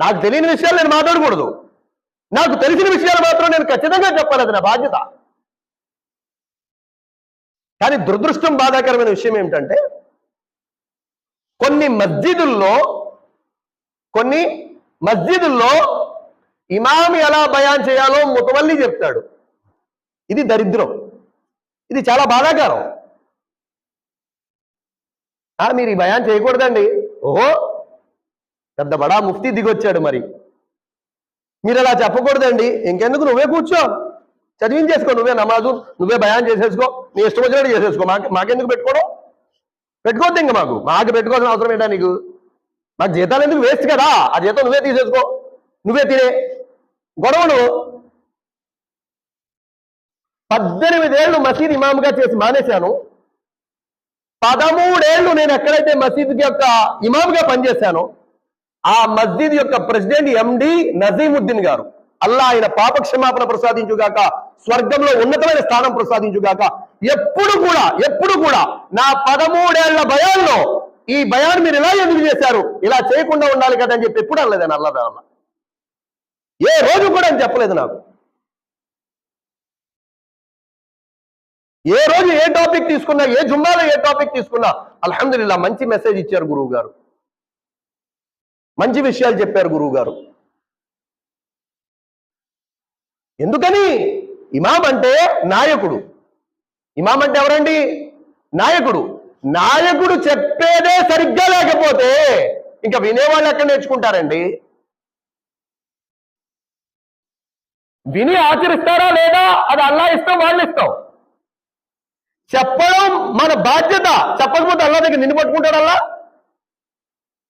నాకు తెలియని విషయాలు నేను మాట్లాడకూడదు. నాకు తెలిసిన విషయాలు మాత్రం నేను ఖచ్చితంగా చెప్పాలి అది నా బాధ్యత. కానీ దురదృష్టం బాధాకరమైన విషయం ఏమిటంటే కొన్ని మస్జిదుల్లో కొన్ని మస్జిదుల్లో ఇమాం ఎలా బయాన్ చేయాలో ముతవల్లి చెప్తాడు. ఇది దరిద్రం. ఇది చాలా బాధాకరం. మీరు ఈ బయాన్ చేయకూడదండి. ఓహో! పెద్ద బడా ముఫ్తీ దిగొచ్చాడు మరి. మీరు అలా చెప్పకూడదండి. ఇంకెందుకు? నువ్వే కూర్చో. చదివించేసుకో నువ్వే నమాజు నువ్వే భయాన్ చేసేసుకో. నీ ఇష్టం వచ్చినట్టు చేసేసుకో. మాకు మాకెందుకు పెట్టుకోవడం? పెట్టుకోవద్దు ఇంకా మాకు. మాకు పెట్టుకోవాల్సిన అవసరం ఏంటా నీకు? మాకు జీతాలు ఎందుకు వేస్ట్ కదా? ఆ జీతం నువ్వే తీసేసుకో. నువ్వే తినే. గొడవలు పద్దెనిమిదేళ్ళు మసీద్ ఇమామ్గా చేసి మానేశాను. పదమూడేళ్ళు నేను ఎక్కడైతే మసీద్ యొక్క ఇమామ్గా పనిచేశానో ఆ మస్జిద్ యొక్క ప్రెసిడెంట్ ఎండి నజీముద్దీన్ గారు. అల్లా ఆయన పాప క్షమాపణ ప్రసాదించుగాక స్వర్గంలో ఉన్నతమైన స్థానం ప్రసాదించుగాక ఎప్పుడు కూడా ఎప్పుడు కూడా నా పదమూడేళ్ళ భయాల్లో ఈ భయాన్ని మీరు ఇలా ఎందుకు చేశారు? ఇలా చేయకుండా ఉండాలి కదా అని చెప్పి ఎప్పుడు అనలేదు ఆయన అల్లా ఏ రోజు కూడా అని చెప్పలేదు నాకు. ఏ రోజు ఏ టాపిక్ తీసుకున్నా ఏ జుమ్మాలో ఏ టాపిక్ తీసుకున్నా అల్హమ్దుల్లా మంచి మెసేజ్ ఇచ్చారు గురువు గారు. మంచి విషయాలు చెప్పారు గురువు గారు ఎందుకని? ఇమాం అంటే నాయకుడు. ఇమాం అంటే ఎవరండి? నాయకుడు. నాయకుడు చెప్పేదే సరిగ్గా లేకపోతే ఇంకా వినేవాళ్ళు ఎక్కడ నేర్చుకుంటారండి? విని ఆచరిస్తారా లేదా? అది అల్లా ఇస్తాం వాళ్ళు ఇస్తాం. చెప్పడం మన బాధ్యత. చెప్పకపోతే అల్లా దగ్గర నిన్ను పట్టుకుంటాడు అల్లా?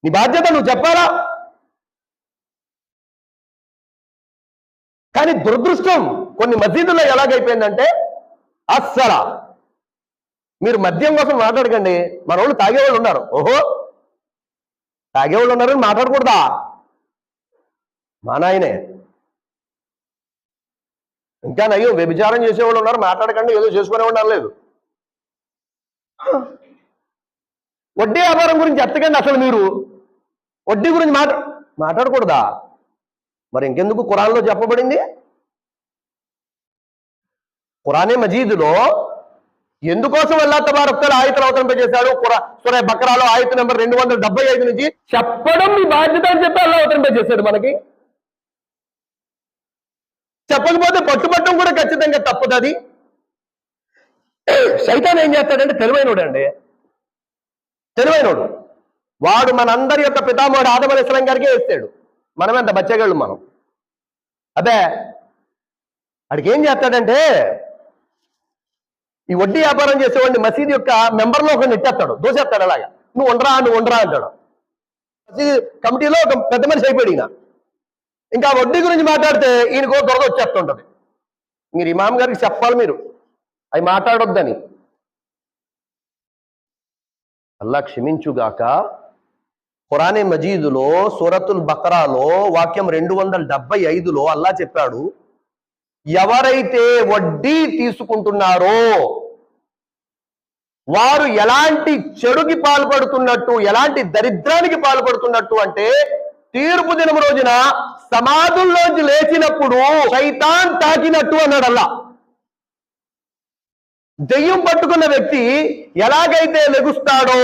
నీ బాధ్యత నువ్వు చెప్పాలా? కానీ దురదృష్టం కొన్ని మసీదుల్లో ఎలాగైపోయిందంటే అస్సలా. మీరు మద్యం కోసం మాట్లాడకండి. మన వాళ్ళు తాగేవాళ్ళు ఉన్నారు. ఓహో! తాగేవాళ్ళు ఉన్నారని మాట్లాడకూడదా? మా నాయనే. ఇంకా నయ్యో వ్యభిచారం చేసేవాళ్ళు ఉన్నారు. మాట్లాడకండి. ఏదో చేసుకునేవాళ్ళు లేదు. వడ్డీ వ్యాపారం గురించి ఎత్తకండి అసలు మీరు. వడ్డీ గురించి మాట్లా మాట్లాడకూడదా? మరి ఇంకెందుకు ఖురాన్లో చెప్పబడింది? ఖురానే మజీదులో ఎందుకోసం అల్లా తబారక్కల ఆయుతలు అవతరింపజేశాడు సురే బకరాలో ఆయుత నెంబర్ రెండు వందల డెబ్బై ఐదు నుంచి చెప్పడం మీ బాధ్యత అని చెప్పి అల్లా అవతరింపజేశాడు మనకి. చెప్పకపోతే పట్టుబట్టం కూడా ఖచ్చితంగా తప్పదు అది. సైతాన్ ఏం చేస్తాడంటే తెలివైనడు అండి తెలివైనడు. వాడు మనందరి యొక్క పితామహుడు ఆదమని ఇస్లాం గారికి వేస్తాడు. మనం ఎంత బచ్చగాళ్ళు మనం? అదే వాడికి ఏం చేస్తాడంటే ఈ వడ్డీ వ్యాపారం చేసేవాడిని మసీద్ యొక్క మెంబర్లో ఒక నెట్టేస్తాడు. దోసేస్తాడు అలాగా. నువ్వు ఉండరా నువ్వు ఉండరా అంటాడు. మసీద్ కమిటీలో ఒక పెద్ద మనిషి అయిపోయాడు ఈయన. ఇంకా వడ్డీ గురించి మాట్లాడితే ఈయనకో దొరద వచ్చేస్తుంటది. మీరు ఇమాం గారికి చెప్పాలి మీరు. అవి మాట్లాడొద్దని. అల్లా క్షమించుగాక ఖురానే మజీదులో సూరతుల్ బకరాలో వాక్యం రెండు వందల డెబ్బై ఐదులో అల్లా చెప్పాడు ఎవరైతే వడ్డీ తీసుకుంటున్నారో వారు ఎలాంటి చెడుకి పాల్పడుతున్నట్టు ఎలాంటి దరిద్రానికి పాల్పడుతున్నట్టు అంటే తీర్పు దినం రోజున సమాధుల్లోంచి లేచినప్పుడు సైతాన్ తాకినట్టు అన్నాడు అల్లా. దెయ్యం పట్టుకున్న వ్యక్తి ఎలాగైతే లెగుస్తాడో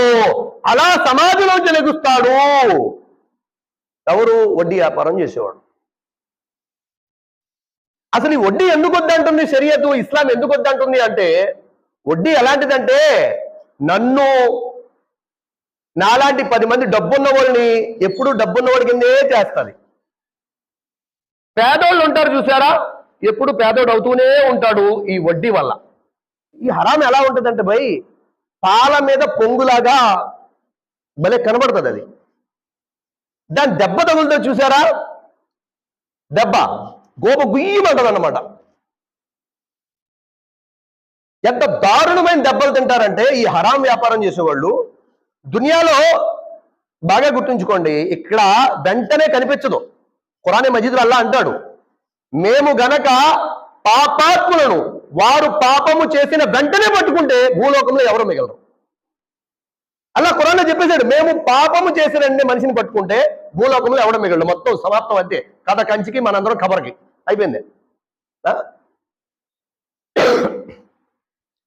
అలా సమాధిలోంచి లెగుస్తాడు. ఎవరు వడ్డీ వ్యాపారం చేసేవాడు? అసలు ఈ వడ్డీ ఎందుకు వద్దంటుంది షరియతు ఇస్లాం ఎందుకు వద్దంటుంది అంటే వడ్డీ ఎలాంటిదంటే నన్ను నాలాంటి పది మంది డబ్బున్న వాళ్ళని ఎప్పుడు డబ్బున్న వాడి కిందే చేస్తుంది. పేదోళ్ళు ఉంటారు చూసారా ఎప్పుడు పేదోడు అవుతూనే ఉంటాడు ఈ వడ్డీ వల్ల. ఈ హరాం ఎలా ఉంటుందంటే భయ్ పాల మీద పొంగులాగా భలే కనబడుతుంది అది. దాని దెబ్బ తగులుతో చూసారా? దెబ్బ గోప గుయ్యమంటది అనమాట ఎంత దారుణమైన దెబ్బలు తింటారంటే ఈ హరాం వ్యాపారం చేసేవాళ్ళు దునియాలో బాగా గుర్తుంచుకోండి ఇక్కడ వెంటనే కనిపించదు. ఖురానే మజీదులు అల్లా అంటాడు మేము గనక పాపాత్ములను వారు పాపము చేసిన వెంటనే పట్టుకుంటే భూలోకంలో ఎవరు మిగలరు. అలా ఖురాన్లో చెప్పేశాడు మేము పాపము చేసిన మనిషిని పట్టుకుంటే భూలోకంలో ఎవడం మిగలడు మొత్తం సమాప్తం అంతే. కథ కంచికి మనందరం కబర్కి. అయిపోయింది.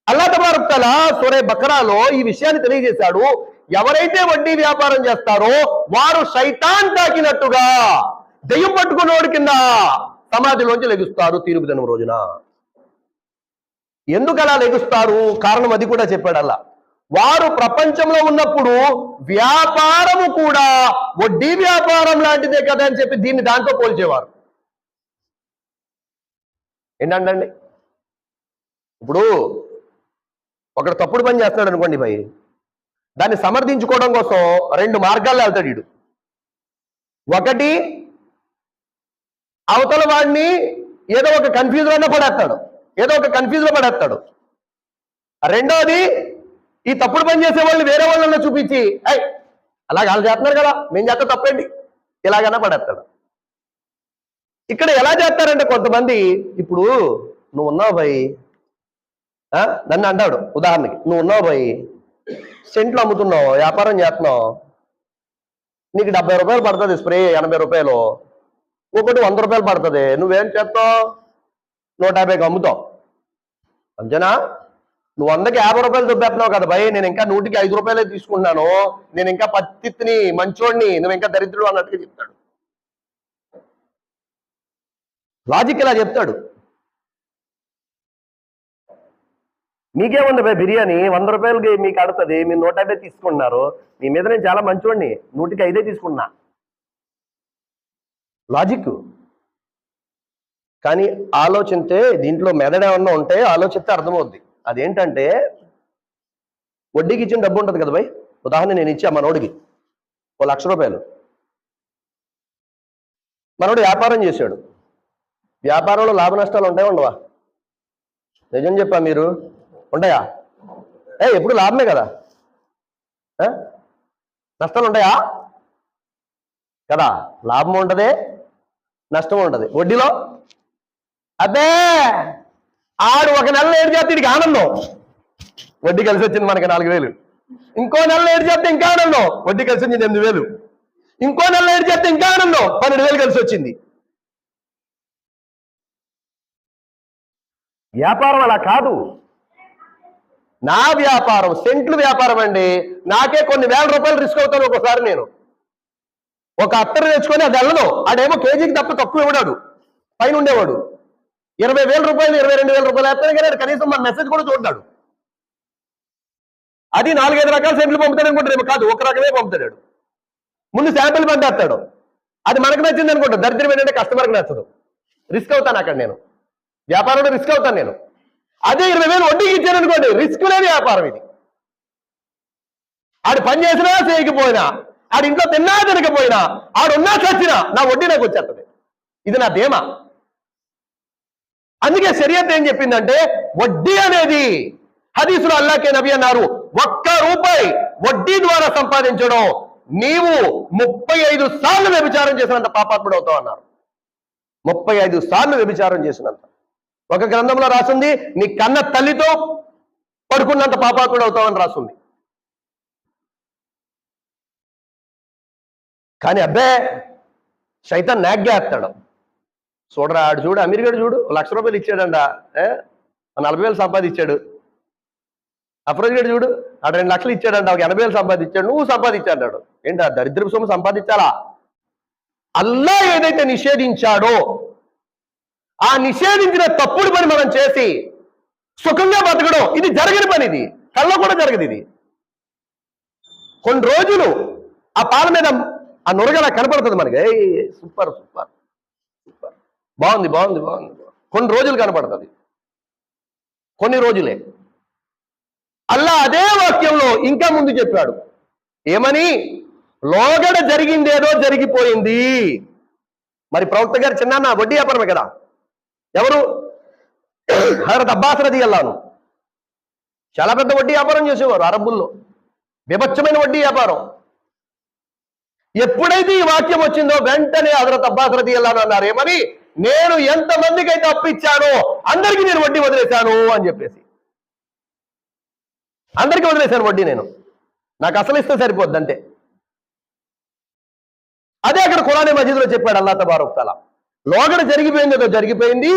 అల్లా తబారక్తల సూరే బకరాలో ఈ విషయాన్ని తెలియజేశాడు. ఎవరైతే వడ్డీ వ్యాపారం చేస్తారో వారు శైతాన్ తాకినట్టుగా దెయ్యం పట్టుకున్నోడి కింద సమాధిలోంచి లెగుస్తారు తీర్పు దినం రోజున. ఎందుకు అలా లెగుస్తారు కారణం అది కూడా చెప్పాడు అలా వారు ప్రపంచంలో ఉన్నప్పుడు వ్యాపారము కూడా వడ్డీ వ్యాపారం లాంటిదే కదా అని చెప్పి దీన్ని దాంతో పోల్చేవారు. ఏంటండి ఇప్పుడు ఒకడు తప్పుడు పని చేస్తున్నాడు అనుకోండి భయ్. దాన్ని సమర్థించుకోవడం కోసం రెండు మార్గాల్లో వెళ్తాడు వీడు. ఒకటి అవతల వాడిని ఏదో ఒక కన్ఫ్యూజన్లోనే పడేస్తాడు. ఏదో ఒక కన్ఫ్యూజ్ పడేస్తాడు. రెండోది ఈ తప్పుడు పని చేసే వాళ్ళు వేరే వాళ్ళని చూపించి అయ్ అలాగ వాళ్ళు చేస్తున్నారు కదా మేము చేస్తే తప్పండి ఇలాగైనా పడేస్తాడు. ఇక్కడ ఎలా చేస్తారంటే కొంతమంది ఇప్పుడు నువ్వు ఉన్నావు భయ్ ఆ? నన్ను అంటాడు ఉదాహరణకి నువ్వు ఉన్నావు భయ్ సెంట్లు అమ్ముతున్నావు వ్యాపారం చేస్తున్నావు నీకు డెబ్బై రూపాయలు పడుతుంది స్ప్రే ఎనభై రూపాయలు ఒకటి వంద రూపాయలు పడుతుంది నువ్వేం చేస్తావు? నూట యాభైకి అమ్ముతావు. అంతేనా? నువ్వు వందకి యాభై రూపాయలు దుబ్బేస్తున్నావు కదా భయ్ నేను ఇంకా నూటికి ఐదు రూపాయలే తీసుకుంటున్నాను. నేను ఇంకా పత్తిని మంచోడిని నువ్వు ఇంకా దరిద్రుడు అన్నట్టుగా చెప్తాడు. లాజిక్ ఇలా చెప్తాడు? మీకేముంది భయ్ బిర్యానీ? వంద రూపాయలకి మీకు అడుతుంది మీరు నూట యాభై తీసుకుంటున్నారు. మీ మీద నేను చాలా మంచివాడిని నూటికి ఐదే తీసుకున్నా లాజిక్ కానీ ఆలోచిస్తే దీంట్లో మెదడు ఏమన్నా ఉంటే ఆలోచిస్తే అర్థమవుద్ది. అదేంటంటే వడ్డీకి ఇచ్చిన డబ్బు ఉంటుంది కదా భయ్? ఉదాహరణ నేను ఇచ్చా మనోడికి. ఓ లక్ష రూపాయలు. మనోడు వ్యాపారం చేశాడు. వ్యాపారంలో లాభ నష్టాలు ఉంటాయి ఉండవా? నిజం చెప్పా మీరు. ఉంటాయా? ఏ ఎప్పుడు లాభమే కదా? నష్టాలు ఉంటాయా? కదా? లాభం ఉంటుంది నష్టం ఉంటుంది వడ్డీలో అబ్బే! ఆడు ఒక నెల ఏడు చేస్తే ఇడికి ఆనందం. వడ్డీ కలిసి వచ్చింది మనకి నాలుగు వేలు. ఇంకో నెల ఏడు చేస్తే ఇంకా ఆనందం. వడ్డీ కలిసి వచ్చింది ఎనిమిది వేలు. ఇంకో నెల ఏడు చేస్తే ఇంకా ఆనందం. పన్నెండు వేలు కలిసి వచ్చింది. వ్యాపారం అలా కాదు. నా వ్యాపారం సెంట్లు వ్యాపారం అండి. నాకే కొన్ని వేల రూపాయలు రిస్క్ అవుతాను ఒకసారి నేను. ఒక అత్తరు తెచ్చుకొని అది వెళ్ళదు ఆడేమో కేజీకి తప్ప తక్కువ ఇవ్వడాడు. పైన ఉండేవాడు. ఇరవై వేల రూపాయలు ఇరవై రెండు వేల రూపాయలు వేస్తాను కానీ కనీసం మన మెసేజ్ కూడా చూడతాడు. అది నాలుగైదు రకాల శాంపుల్ పంపుతాడు అనుకుంటాడు కాదు ఒక రకమే పంపుతాడు. ముందు శాంపిల్ పంపేస్తాడు. అది మనకు నచ్చింది అనుకుంటాడు దరిద్రం ఏంటంటే కస్టమర్కి నచ్చదు. రిస్క్ అవుతాను అక్కడ నేను. వ్యాపారంలో రిస్క్ అవుతాను నేను. అదే ఇరవై వేలు వడ్డీకి ఇచ్చాను అనుకోండి రిస్క్ లేని వ్యాపారం ఇది. ఆడు పని చేసినా చేయకపోయినా ఆడు ఇంట్లో తిన్నా తినకపోయినా ఆడున్నా చచ్చినా నా వడ్డీ నాకు వచ్చేస్తుంది. ఇది నా ధీమా. అందుకే శరీరత్ ఏం చెప్పిందంటే వడ్డీ అనేది హదీసులో అల్లాకే నబి అన్నారు ఒక్క రూపాయి వడ్డీ ద్వారా సంపాదించడం నీవు ముప్పై ఐదు సార్లు వ్యభిచారం చేసినంత పాపాత్ముడు అవుతావు అన్నారు. ముప్పై ఐదు సార్లు వ్యభిచారం చేసినంత. ఒక గ్రంథంలో రాసింది నీ కన్న తల్లితో పడుకున్నంత పాపాత్ముడు అవుతావని రాసింది. కానీ అబ్బే నాగ్గా నాగ్గేస్తాడు చూడరా ఆడు చూడు అమీర్ చూడు లక్ష రూపాయలు ఇచ్చాడంట. నలభై వేలు సంపాదించాడు. అఫరోజ్ గడు చూడు ఆడు రెండు లక్షలు ఇచ్చాడంట ఒక ఎనభై వేలు సంపాదించాడు నువ్వు సంపాదించాడు ఏంటి ఆ దరిద్రపు సొమ్ము సంపాదించాలా? అల్లా ఏదైతే నిషేధించాడో ఆ నిషేధించిన తప్పుడు పని మనం చేసి సుఖంగా బతకడం ఇది జరగని పని ఇది. కళ్ళలో కూడా జరగదు ఇది. కొన్ని రోజులు ఆ పాల మీద ఆ నురగలా కనపడుతుంది మనకి. Super super. బాగుంది బాగుంది బాగుంది. కొన్ని రోజులు కనపడుతుంది. కొన్ని రోజులే. అల్లా అదే వాక్యంలో ఇంకా ముందు చెప్పాడు. ఏమని? లోగడ జరిగిందేదో జరిగిపోయింది. మరి ప్రవక్త గారు చిన్న వడ్డీ వ్యాపారమే కదా? ఎవరు? హజరత్ అబ్బాస్ రది అల్లాను చాలా పెద్ద వడ్డీ వ్యాపారం చేసేవారు అరబ్బుల్లో. విభత్సమైన వడ్డీ వ్యాపారం. ఎప్పుడైతే ఈ వాక్యం వచ్చిందో వెంటనే హజరత్ అబ్బాస్ రది అల్లాను అన్నారు. ఏమని? నేను ఎంతమందికి అయితే అప్పిచ్చానో అందరికీ నేను వడ్డీ వదిలేశాను అని చెప్పేసి. అందరికీ వదిలేశాను వడ్డీ నేను. నాకు అసలు ఇస్తే సరిపోద్ది అంతే. అదే అక్కడ ఖురానే మజీద్లో చెప్పాడు అల్లా తబారక్ తల. లోగడ జరిగిపోయింది ఏదో జరిగిపోయింది.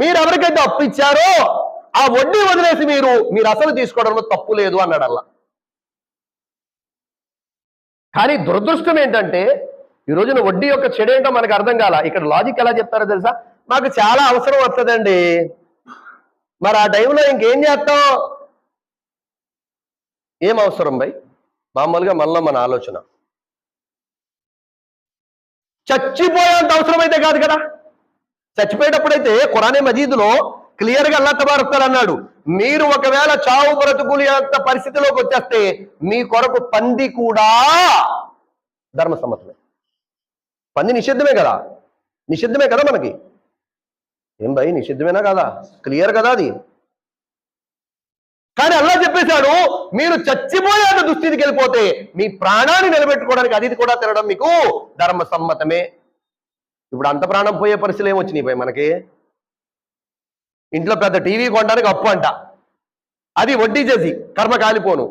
మీరు ఎవరికైతే అప్పిచ్చారో ఆ వడ్డీ వదిలేసి మీరు మీరు అసలు తీసుకోవడంలో తప్పు లేదు అన్నాడు అల్లా. కానీ దురదృష్టం ఏంటంటే ఈ రోజున వడ్డీ యొక్క చెడేంటో మనకు అర్థం కాల. ఇక్కడ లాజిక్ ఎలా చెప్తారో తెలుసా? మాకు చాలా అవసరం వస్తుందండి. మరి ఆ టైంలో ఇంకేం చేస్తాం? ఏం అవసరం బై మామూలుగా మనలో మన ఆలోచన. చచ్చిపోయేంత అవసరం అయితే కాదు కదా. చచ్చిపోయేటప్పుడైతే కురానే మజీదులో క్లియర్గా అల్లా తబారుస్తారు అన్నాడు. మీరు ఒకవేళ చావు బ్రతుకులు అంత పరిస్థితిలోకి వచ్చేస్తే మీ కొరకు పంది కూడా ధర్మ ధర్మసమ్మతమే పంది నిషిద్ధమే కదా? నిషిద్ధమే కదా మనకి? ఏం భయ్ నిషిద్ధమేనా కదా? క్లియర్ కదా అది? కానీ అల్లా చెప్పేశాడు మీరు చచ్చిపోయేంత దుస్థితికి వెళ్ళిపోతే మీ ప్రాణాన్ని నిలబెట్టుకోవడానికి అది కూడా తినడం మీకు ధర్మ సమ్మతమే ఇప్పుడు అంత ప్రాణం పోయే పరిస్థితులు ఏమొచ్చినాయి పోయి మనకి? ఇంట్లో పెద్ద టీవీ కొనడానికి అప్పు అంట. అది వడ్డీ చేసి కర్మ కాలిపోను.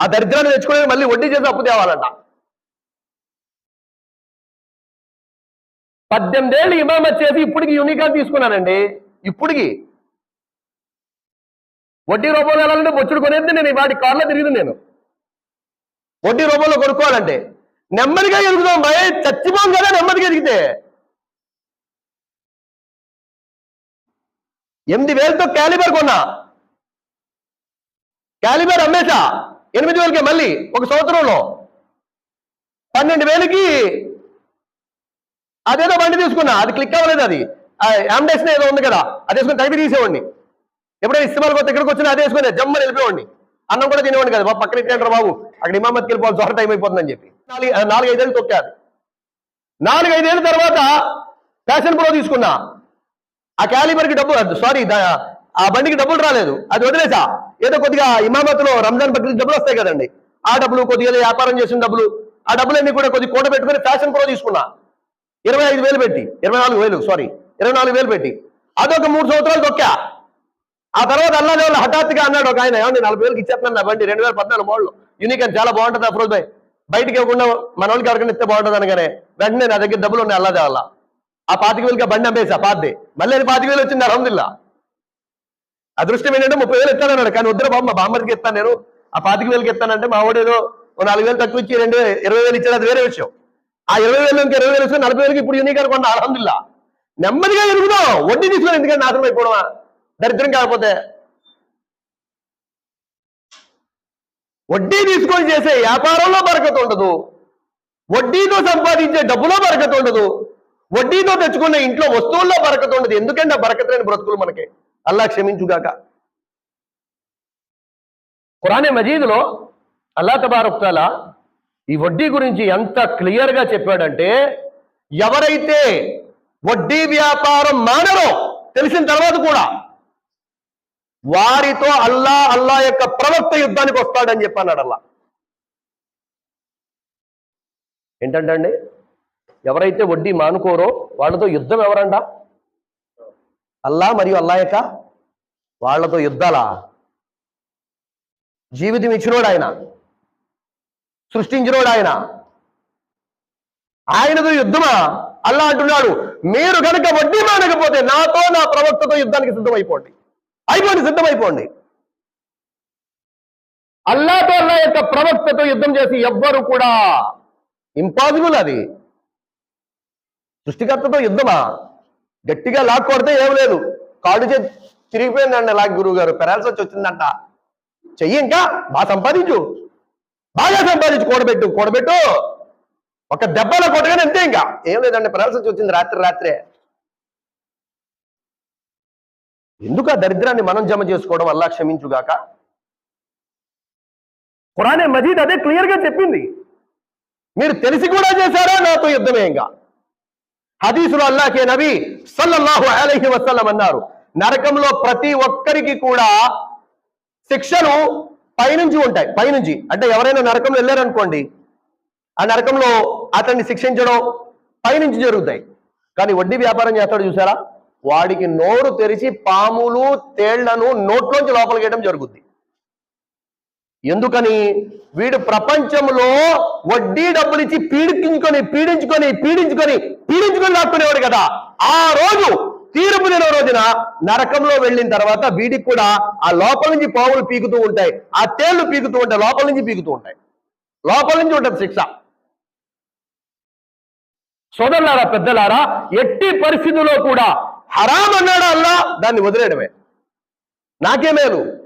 ఆ దరిద్రాన్ని తెచ్చుకోవడానికి మళ్ళీ వడ్డీ చేసి అప్పు తేవాలంట. పద్దెనిమిదేళ్ళు ఇమామత్ చేసి ఇప్పటికి యూనిక్గా తీసుకున్నానండి. ఇప్పటికి? వడ్డీ రూపంలో వెళ్ళాలంటే బొచ్చుడు కొనేది నేను వాటి కార్లో తిరిగింది నేను. వడ్డీ రూపంలో కొనుక్కోవాలంటే నెమ్మదిగా ఎదుగుదాం భయ చచ్చిపోం కదా నెమ్మదిగా ఎదిగితే. ఎనిమిది వేలతో క్యాలిబర్ కొన్నా. క్యాలిబర్ అమ్మేసా. ఎనిమిది వేలకే మళ్ళీ ఒక సంవత్సరంలో. పన్నెండు వేలకి అదేదో బండి తీసుకున్నా అది క్లిక్ అవ్వలేదు అది. ఆంబులెన్స్ ఏదో ఉంది కదా అది వేసుకుని టైప్ తీసేవాడిని. ఎప్పుడైనా ఇష్టమాలు కొత్త ఇక్కడికి వచ్చినా అదే వేసుకుని జమ్మని వెళ్ళిపోవండి అన్నం కూడా తినేవాడిని కదా బాబు పక్కన ఇచ్చేయండి బాబు అక్కడ ఇమామత్కి వెళ్ళిపోవాలి జోర టైం అయిపోతుందని చెప్పి. నాలుగు నాలుగైదేళ్ళు తొక్కారు. నాలుగు తర్వాత ఫ్యాషన్ ప్రో తీసుకున్నా. ఆ క్యాలిబర్కి డబ్బు సారీ ఆ బండికి డబ్బులు రాలేదు. అది వదిలేసా. ఏదో కొద్దిగా ఇమామత్లో రంజాన్ బక్రీద్ డబ్బులు వస్తాయి కదండి. ఆ డబ్బులు కొద్దిగా వ్యాపారం చేసిన డబ్బులు ఆ డబ్బులన్నీ కూడా కొద్ది కూట పెట్టుకుని ఫ్యాషన్ ప్రో తీసుకున్నా. ఇరవై ఐదు వేలు పెట్టి ఇరవై నాలుగు వేలు సారీ ఇరవై నాలుగు వేలు పెట్టి. అదొక మూడు సంవత్సరాలు తొక్కా. ఆ తర్వాత అల్లా దేవుళ్ళు హఠాత్తుగా అన్నాడు ఒక ఆయన ఏమండి నలభై వేలకి ఇచ్చేస్తున్నాను నా బండి రెండు వేల పద్నాలుగు మోడల్. యూనిక్ అని చాలా బాగుంటుంది అఫ్రోజ్ భాయ్ బయటికి ఇవ్వకుండా మన వాళ్ళకి ఎవరికైనా ఇస్తే బాగుంటుంది అనగానే వెంటనే నా దగ్గర డబ్బులు ఉన్నాయి అల్లా. దేవల్ల ఆ పాతిక వేలకి ఆ బండి అమ్మేసా పాతది. మళ్ళీ అది పాతిక వేలు వచ్చింది అలహందిల్లా అదృష్టం ఏంటంటే ముప్పై వేలు ఇస్తానన్నాడు కానీ వద్దురా బాబు మా ఇస్తాను నేను. ఆ పాతిక వేలకి ఇస్తానంటే మా వాడు ఏదో నాలుగు వేలు తక్కువ ఇచ్చి రెండు ఇరవై వేలు ఇచ్చాడు అది వేరే విషయం. ఆ ఇరవై వేలు ఇంకా ఇరవై వేలు నలభై వేలకి ఇప్పుడు యూనిక్ అనుకోండి అలహందుల్లా నెమ్మదిగా ఎరుగుదాం వడ్డీ తీసుకుని ఎందుకంటే నాశనం అయిపోవడమా? దరిద్రం కాకపోతే. వడ్డీ తీసుకొని చేసే వ్యాపారంలో బరకత ఉండదు. వడ్డీతో సంపాదించే డబ్బులో బరకత ఉండదు. వడ్డీతో తెచ్చుకున్న ఇంట్లో వస్తువుల్లో బరకత ఉండదు. ఎందుకంటే బరకత లేని బ్రతుకులు మనకి. అల్లా క్షమించుగాక. ఖురానే మజీదులో అల్లా తబారుక్తాలా ఈ వడ్డీ గురించి ఎంత క్లియర్గా చెప్పాడంటే ఎవరైతే వడ్డీ వ్యాపారం మానరో తెలిసిన తర్వాత కూడా వారితో అల్లా అల్లా యొక్క ప్రవక్త యుద్ధానికి వస్తాడని చెప్పన్నాడు అల్లా. ఏంటంటే అండి ఎవరైతే వడ్డీ మానుకోరో వాళ్ళతో యుద్ధం ఎవరంట? అల్లా మరియు అల్లా యొక్క వాళ్ళతో యుద్ధాలా? జీవితం ఇచ్చినోడు ఆయన. సృష్టించినోడు ఆయన. ఆయనతో యుద్ధమా? అల్లా అంటున్నాడు మీరు కనుక వడ్డీ మానకపోతే నాతో నా ప్రవక్తతో యుద్ధానికి సిద్ధమైపోండి. అయిపోండి సిద్ధమైపోండి. అల్లాతో అల్లా యొక్క ప్రవక్తతో యుద్ధం చేసి ఎవ్వరు కూడా ఇంపాసిబుల్ అది. సృష్టికర్తతో యుద్ధమా? గట్టిగా లాక్ కొడితే ఏం లేదు. కాడు చేతి తిరిగిపోయిందండి అలా గురువు గారు పెరాల్సి వచ్చి వచ్చిందంట. చెయ్యి ఇంకా బాగా సంపాదించు. బాగా సంపాదించు కూడబెట్టు కూడబెట్టు. ఒక దెబ్బలో కొట్టగానే అంతే ఇంకా. ఏం లేదండి వచ్చి వచ్చింది రాత్రి రాత్రే. ఎందుకు ఆ దరిద్రాన్ని మనం జమ చేసుకోవడం అల్లా క్షమించుగాక? ఖురానే మజీద్ అదే క్లియర్గా చెప్పింది. మీరు తెలిసి కూడా చేశారా? నాతో యుద్ధమే ఇంకా. హదీసులో అల్లాకే నబీ సల్లల్లాహు అలైహి వసల్లం అన్నారు. నరకంలో ప్రతి ఒక్కరికి కూడా శిక్షలు పైనుంచి ఉంటాయి పైనుంచి. అంటే ఎవరైనా నరకంలో వెళ్ళారనుకోండి ఆ నరకంలో అతన్ని శిక్షించడం పైనుంచి జరుగుతాయి. కానీ వడ్డీ వ్యాపారం చేస్తాడు చూసారా? వాడికి నోరు తెరిచి పాములు తేళ్ళను నోట్లోంచి లోపలికి వేయడం జరుగుద్ది. ఎందుకని? వీడు ప్రపంచంలో వడ్డీ డబ్బులు ఇచ్చి పీడించుకొని పీడించుకొని పీడించుకొని పీడించుకొని లాక్కునేవాడు కదా. ఆ రోజు తీర్పు దిన రోజున నరకంలో వెళ్ళిన తర్వాత వీడికి కూడా ఆ లోపల నుంచి పావులు పీకుతూ ఉంటాయి. ఆ తేళ్ళు పీకుతూ ఉంటాయి. లోపల నుంచి పీకుతూ ఉంటాయి. లోపల నుంచి ఉంటుంది శిక్ష. సోదరులారా పెద్దలారా ఎట్టి పరిస్థితుల్లో కూడా హరాం అన్నాడు అల్లా? దాన్ని వదిలేయడమే. నాకే మేలు.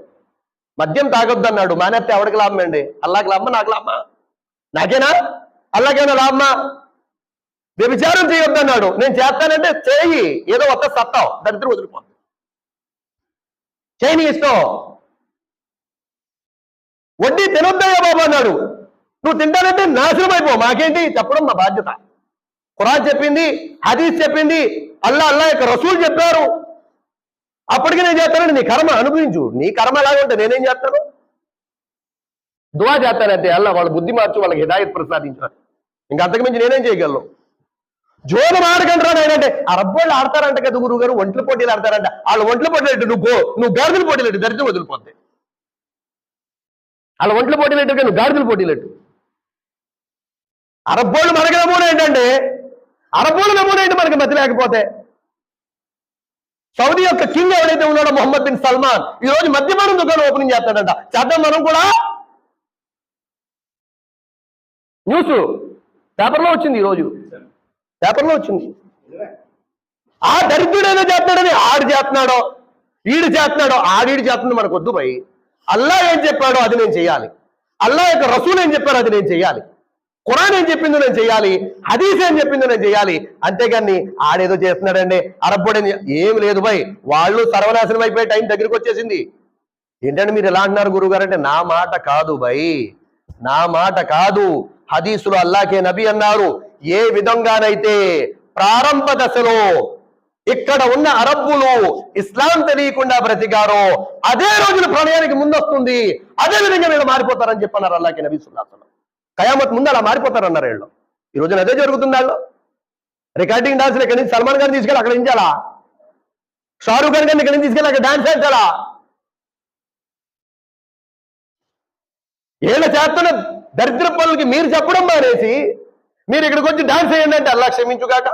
మద్యం తాగొద్దన్నాడు మానేస్తే ఎవడికి లాభం అండి? అల్లాకి లాభమా? నాకు లాభమా? నాకేనా? అల్లాకేనా లాభమా? వ్యభిచారం చేయొద్దన్నాడు. నేను చేస్తానంటే చేయి. ఏదో ఒక్క సత్తావు దరిద్రం వదిలిపోతుంది చేయని ఇష్టం. వడ్డీ తినొద్దయ్యా బాబు అన్నాడు. నువ్వు తింటానంటే నాశనం అయిపో. మాకేంటి? చెప్పడం మా బాధ్యత. ఖురాన్ చెప్పింది హదీస్ చెప్పింది అల్లా అల్లా యొక్క రసూలు చెప్పారు. అప్పటికి నేను చేస్తానండి నీ కర్మ అనుభవించు. నీ కర్మ ఎలాగే ఉంటే నేనేం చేస్తాను? దువా చేస్తానంటే అల్లా వాళ్ళ బుద్ధి మార్చి వాళ్ళకి హిదాయత్ ప్రసాదించారు ఇంకా అంతకుమించి నేనేం చేయగలను? జోలు ఆడకంటారా అంటే ఆ ఆడతారంట కదా గురువు గారు ఒంట్ల పోటీలు ఆడతారంట. వాళ్ళు ఒంట్ల పోటీలు నువ్వు నువ్వు గాడిదల పోటీలు దరిద్రం వదిలిపోద్ది. వాళ్ళ ఒంట్ల పోటీలు ఎట్టు నువ్వు గాడిదల పోటీలు ఎట్టు అరబ్బోళ్ళు మనకి నమూనా ఏంటంటే అరబ్బోళ్ళు నమూనా ఏంటి మనకి మతి లేకపోతే? సౌదీ యొక్క కింగ్ ఎవరైతే ఉన్నాడో మొహమ్మద్ బిన్ సల్మాన్ ఈ రోజు మద్యపానం దుకాణం ఓపెనింగ్ చేస్తాడంట. చేద్దాం మనం కూడా. న్యూస్ పేపర్లో వచ్చింది ఈ రోజు. పేపర్లో వచ్చింది. ఆ దరిద్రుడైనా ఏదో చేస్తున్నాడని ఆడు చేస్తున్నాడో వీడు చేస్తున్నాడో ఆడీడు చేస్తుంది మనకు వద్దు పోయి అల్లా ఏం చెప్పాడో అది నేను చేయాలి. అల్లా యొక్క రసూలు ఏం చెప్పాడో అది నేను చేయాలి. ఖురాన్ ఏం చెప్పిందో నేను చేయాలి. హదీస్ ఏం చెప్పిందో నేను చేయాలి. అంతేగాని ఆడేదో చేస్తున్నాడండి అరబ్బుడని ఏం లేదు భయ్. వాళ్ళు సర్వనాశనం అయిపోయే టైం దగ్గరికి వచ్చేసింది. ఏంటంటే మీరు ఎలా అంటున్నారు గురుగారు అంటే నా మాట కాదు భయ్. నా మాట కాదు. హదీసులు అల్లాకే నబి అన్నారు ఏ విధంగానైతే ప్రారంభ దశలో ఇక్కడ ఉన్న అరబ్బులు ఇస్లాం తెలియకుండా బ్రతికారో అదే రోజున ప్రణయానికి ముందొస్తుంది. అదే విధంగా వీళ్ళు మారిపోతారని చెప్పన్నారు అల్లాకే నబీ సుల్లాసనం కయామత్ ముందు అలా మారిపోతారన్నారు వీళ్ళు. ఈ రోజున అదే జరుగుతుంది వాళ్ళు రికార్డింగ్ డాన్స్ ఇక్కడి నుంచి సల్మాన్ గారిని తీసుకెళ్ళి అక్కడ ఉంచాలా షారూఖ్ ఖాన్ గారిని ఇక్కడి నుంచి తీసుకెళ్ళి అక్కడ డాన్స్ వేయించాలా ఏళ్ళ చేస్తున్న దరిద్ర పనులకి మీరు చెప్పడం మానేసి మీరు ఇక్కడికి వచ్చి డాన్స్ చేయండి అంటే అల్లా క్షమించుగాక.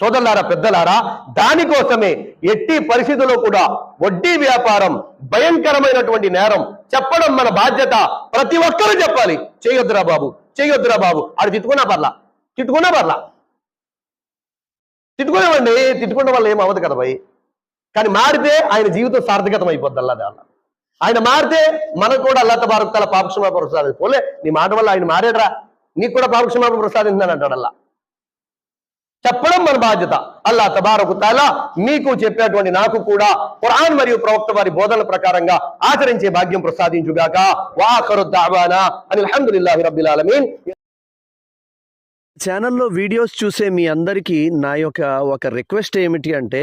సోదరులారా పెద్దలారా దానికోసమే ఎట్టి పరిస్థితుల్లో కూడా వడ్డీ వ్యాపారం భయంకరమైనటువంటి నేరం. చెప్పడం మన బాధ్యత. ప్రతి ఒక్కరూ చెప్పాలి. చేయొద్దురా బాబు చేయొద్దురా బాబు. అది తిట్టుకున్నా పర్లా. తిట్టుకున్నా పర్లా. తిట్టుకునేవండి తిట్టుకున్న వల్ల ఏం అవ్వదు కదా భయ్ కానీ మారితే ఆయన జీవితం సార్థకతం అయిపోద్ది అల్లా దానిలో ఆయన మారితే మనకు కూడా అల్లా తబారక్ తల పాపక్షమా ప్రసాదం పోలే నీ మాట వల్ల ఆయన మారాడరా. నీకు కూడా పాపక్షమా ప్రసాదిందని అంటాడు అల్లా. చెప్పడం మన బాధ్యత. అల్లా తబారకు తాలా మీకు చెప్పేటువంటి నాకు కూడా ఖురాన్ మరియు ప్రవక్త వారి బోధనల ప్రకారంగా ఆచరించే భాగ్యం ప్రసాదించుగాక. వాఖరు దావానా అని అల్హమ్దులిల్లాహి రబ్బిల్ ఆలమీన్. ఛానల్లో వీడియోస్ చూసే మీ అందరికీ నా యొక్క ఒక రిక్వెస్ట్ ఏమిటి అంటే